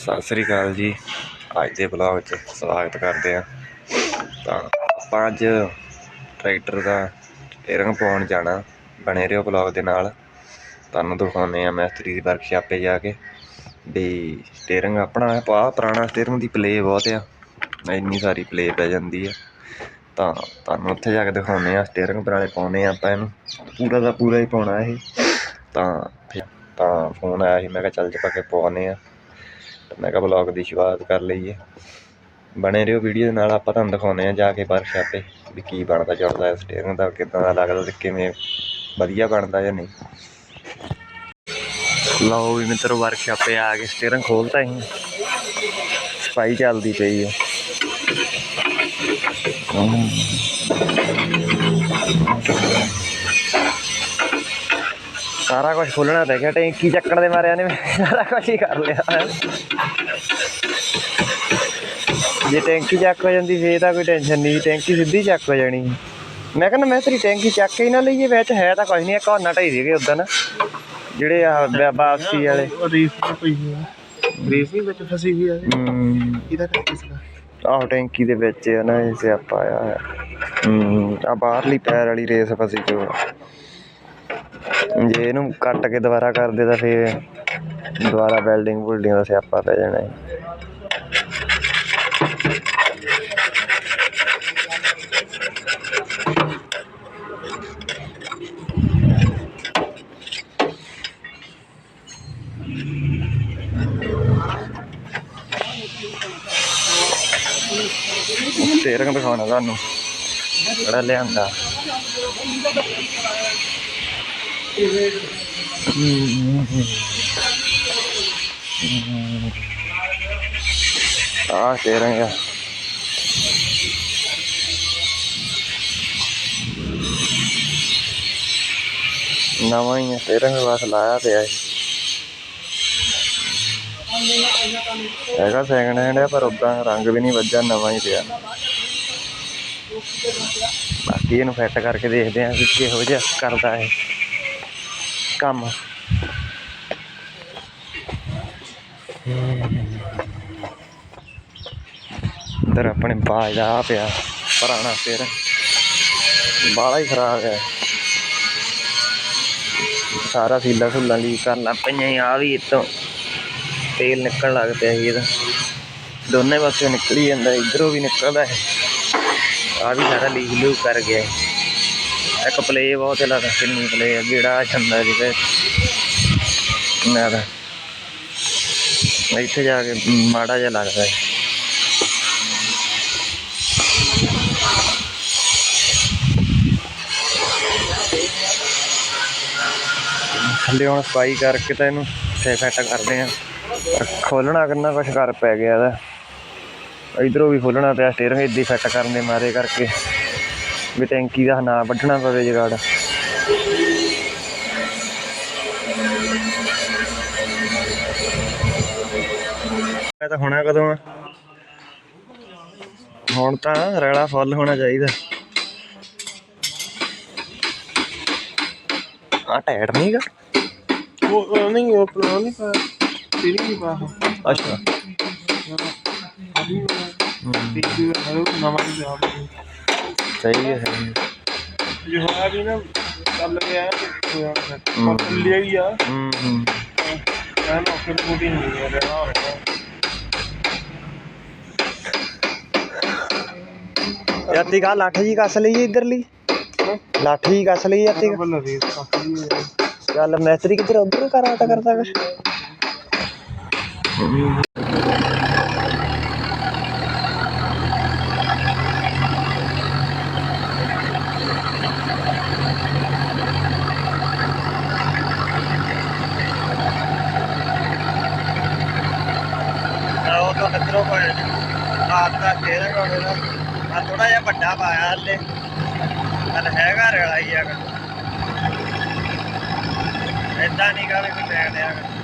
ਸਤਿ ਸ੍ਰੀ ਅਕਾਲ ਜੀ। ਅੱਜ ਦੇ ਬਲੌਗ 'ਚ ਸਵਾਗਤ ਕਰਦੇ ਆ ਤਾਂ ਆਪਾਂ ਅੱਜ ਟਰੈਕਟਰ ਦਾ ਸਟੀਅਰਿੰਗ ਪਾਉਣ ਜਾਣਾ। ਬਣੇ ਰਹੋ ਬਲੌਗ ਦੇ ਨਾਲ। ਤੁਹਾਨੂੰ ਦਿਖਾਉਂਦੇ ਆ ਮਿਸਤਰੀ ਦੀ ਵਰਕਸ਼ਾਪੇ ਜਾ ਕੇ। ਵੀ ਸਟੀਅਰਿੰਗ ਆਪਣਾ ਪਾ ਪੁਰਾਣਾ ਸਟੀਅਰਿੰਗ ਦੀ ਪਲੇ ਬਹੁਤ ਆ। ਇੰਨੀ ਸਾਰੀ ਪਲੇ ਪੈ ਜਾਂਦੀ ਆ। ਤਾਂ ਤੁਹਾਨੂੰ ਉੱਥੇ ਜਾ ਕੇ ਦਿਖਾਉਂਦੇ ਆ ਸਟੀਅਰਿੰਗ ਪੁਰਾਣੇ ਪਾਉਣੇ ਆ ਆਪਾਂ ਇਹਨੂੰ। ਪੂਰਾ ਦਾ ਪੂਰਾ ਹੀ ਪਾਉਣਾ ਇਹ। ਤਾਂ ਫਿਰ- ਤਾਂ ਫੋਨ ਆਇਆ ਸੀ, ਮੈਂ ਕਿਹਾ ਚੱਲ ਚੱਪਾ ਕੇ ਪਵਾਉਂਦੇ ਆ ਮੈਂ ਕਿਹਾ ਬਲੌਗ ਦੀ ਸ਼ੁਰੂਆਤ ਕਰ ਲਈਏ। ਬਣੇ ਰਹੋ ਵੀਡੀਓ ਦੇ ਨਾਲ, ਆਪਾਂ ਤੁਹਾਨੂੰ ਦਿਖਾਉਂਦੇ ਆ ਜਾ ਕੇ ਵਰਕਸ਼ਾਪੇ ਵੀ ਕੀ ਬਣਦਾ, ਜੁੜਦਾ ਹੈ ਸਟੀਅਰਿੰਗ ਦਾ, ਕਿੱਦਾਂ ਦਾ ਲੱਗਦਾ ਤੇ ਕਿਵੇਂ ਵਧੀਆ ਬਣਦਾ ਜਾਂ ਨਹੀਂ। ਲਓ ਵੀ ਮਿੱਤਰੋ ਵਰਕਸ਼ਾਪੇ ਆ ਕੇ ਸਟੀਅਰਿੰਗ ਖੋਲਤਾ ਹੀ ਸਫ਼ਾਈ ਚੱਲਦੀ ਪਈ ਹੈ ਸਾਰਾ ਕੁਝ ਖੋਲਣਾ ਪੈ ਗਿਆ ਟੈਂਕੀ ਚੱਕਣ ਦੇ ਮਾਰਿਆ ਨੇ ਸਾਰਾ ਕੁਝ ਹੀ ਕਰ ਲਿਆ। ਜੇ ਟੈਂਕੀ ਚੱਕ ਹੋ ਜਾਂਦੀ ਫੇਰ ਤਾਂ ਕੋਈ ਟੈਨਸ਼ਨ ਨਹੀਂ ਟੈਂਕੀ ਸਿੱਧੀ ਚੱਕ ਹੋ ਜਾਣੀ। ਮੈਂ ਕਹਿੰਦਾ ਮੈਂ ਤੇਰੀ ਟੈਂਕੀ ਚੱਕ ਕੇ ਹੀ ਨਾ ਲਈਏ ਵਿੱਚ ਹੈ ਤਾਂ ਕੁਝ ਨਹੀਂ ਇੱਕ ਹੋਰਨਾ ਢਾਈ ਸੀਗੇ ਉਦੋਂ ਨਾ। ਜਿਹੜੇ ਆ ਵਾਪਸੀ ਵਾਲੇ। ਰੀਸ ਨਹੀਂ ਪਈ ਹੈ ਰੀਸ ਨਹੀਂ ਵਿੱਚ ਫਸੀ ਹੋਈ ਹੈ। ਹਮ, ਇਹਦਾ ਕਰਕੇ ਸੀਗਾ। ਆਹੋ ਟੈਂਕੀ ਦੇ ਵਿੱਚ ਆ ਨਾ ਇਹ ਸਿਆਪਾ ਹੋਇਆ ਹਮ, ਆ ਬਾਹਰਲੀ ਪੈਰ ਵਾਲੀ ਰੇਸ ਫਸੀ ਜੋ ਜੇ ਇਹਨੂੰ ਕੱਟ ਕੇ ਦੁਬਾਰਾ ਕਰਦੇ ਤਾਂ ਫਿਰ ਦੁਬਾਰਾ ਵੈਲਡਿੰਗ ਵੁਲਡਿੰਗ ਦਾ ਸਿਆਪਾ ਪੈ ਜਾਣਾ ਹੈ ਸਟੀਅਰਿੰਗ ਦਿਖਾਉਣਾ ਤੁਹਾਨੂੰ। ਕਿਹੜਾ ਲਿਆਂਦਾ। ਆ ਸਟੀਅਰਿੰਗ ਆ ਨਵਾਂ ਹੀ ਸਟੀਅਰਿੰਗ ਬਸ ਲਾਇਆ ਪਿਆ ਸੀ ਹੈਗਾ ਸੈਕਿੰਡ ਹੈਂਡ ਹੈ ਪਰ ਉਦਾਂ ਰੰਗ ਵੀ ਨਹੀਂ ਵੱਜਾ ਨਵਾਂ ਹੀ ਪਿਆ। ਬਾਕੀ ਇਹਨੂੰ ਫਿੱਟ ਕਰਕੇ ਦੇਖਦੇ ਹਾਂ ਕਿ ਕਿਹੋ ਜਿਹਾ ਕਰਦਾ ਹੈ ਕੰਮ। ਅੰਦਰ ਆਪਣੇ ਬਾਜ ਦਾ ਆ ਪਿਆ, ਪੁਰਾਣਾ ਸਿਰ। ਬਾਲਾ ਹੀ ਖਰਾਬ ਹੈ। ਸਾਰਾ ਸੀਲਾ ਸੁਲਾ ਲੀਕ ਕਰਨ ਲੱਗ ਪਈਆਂ ਆ ਵੀ ਇਤੋਂ ਤੇਲ ਨਿਕਲਣ ਲੱਗ ਪਿਆ ਸੀ ਇਹਦਾ। ਦੋਨੇ ਪਾਸੇ ਨਿਕਲੀ ਜਾਂਦਾ, ਇਧਰੋਂ ਵੀ ਨਿਕਲਦਾ ਹੈ। ਆ ਵੀ ਸਾਰਾ ਲੀਕ ਲੂਕ ਕਰ ਗਿਆ ਇੱਕ ਪਲੇ ਬਹੁਤ ਲੱਗਦਾ, ਕਿੰਨੀ ਪਲੇ ਆ, ਗੇੜਾ ਛੰਦਾ ਜਿਹਦੇ ਮੈਂ ਇੱਥੇ ਜਾ ਕੇ ਮਾੜਾ ਜਿਹਾ ਲੱਗਦਾ ਹੈ ਥੱਲੇ ਹੁਣ ਸਫ਼ਾਈ ਕਰਕੇ ਤਾਂ ਇਹਨੂੰ ਫੇ ਫਿੱਟ ਕਰਦੇ ਆ। ਖੋਲਣਾ ਕਰਨਾ ਕੁਛ ਕਰ ਪੈ ਗਿਆ ਇਹਦਾ। ਇਧਰੋਂ ਵੀ ਖੋਲਣਾ ਪਿਆ ਸਟੀਅਰਿੰਗ ਇੱਦੀ ਫਿੱਟ ਕਰਨ ਦੇ ਮਾਰੇ ਕਰਕੇ। ਵੀ ਟੈਂਕੀ ਦਾ ਨਾ ਵੱਢਣਾ ਪਵੇ ਜਗਾੜ। ਇਹ ਤਾਂ ਹੋਣਾ ਕਦੋਂ ਆ? ਹੁਣ ਤਾਂ ਰੈਲਾ ਫੁੱਲ ਹੋਣਾ ਚਾਹੀਦਾ। ਆ ਟਾਇਰ ਨਹੀਂਗਾ ਉਹ ਉਹ ਨਹੀਂ ਉਹ ਪਲਾ ਨਹੀਂ ਪਾ ਤੇਰੀ ਨਹੀਂ ਪਾ ਅੱਛਾ। ਤੀਜੀ ਹਰੋ ਨਵਾਂ ਹੀ ਆ। ਸਹੀ ਹੈ ਸਹੀ ਹੈ। ਜੇ ਹੋਇਆ ਵੀ ਨਾ ਚੱਲ ਗਿਆ ਤੇ ਹੋਇਆ ਹਮ। ਫਿਰ ਲਿਆ ਹੀ ਆ ਹੂੰ ਹੂੰ ਮੈਂ ਨਾ ਫਿਰ ਬੋਡੀ ਨਹੀਂ ਹੈ ਰਹਿਣਾ ਹੋਣਾ ਯਾਤੀ ਕਾ ਲੱਠ ਜੀ ਕੱਸ ਲਈ ਇਧਰਲੀ ਲੱਠ ਜੀ ਕੱਸ ਲਈ ਯਾਤੀ ਬੱਲ ਰੀਸ ਕਾਫੀ ਚੱਲ ਮੈਸਤਰੀ ਕਿੱਧਰ ਉਧਰ ਕਰਾਤਾ ਕਰਦਾ ਕੁਛ ਉਹ ਤਾਂ ਮਿੱਤਰੋ ਕੋਲ ਆਪ ਦਾ ਤੇਰਾ ਕੋਲ ਆ ਥੋੜਾ ਜਿਹਾ ਵੱਡਾ ਪਾਇਆ ਹਲੇ। ਹਲ ਹੈਗਾ ਰੇਲਾ ਹੀ ਹੈਗਾ। ਏਦਾਂ ਨਹੀਂ ਗਾ ਵੀ ਕੋਈ ਲੈਣ ਆਗਾ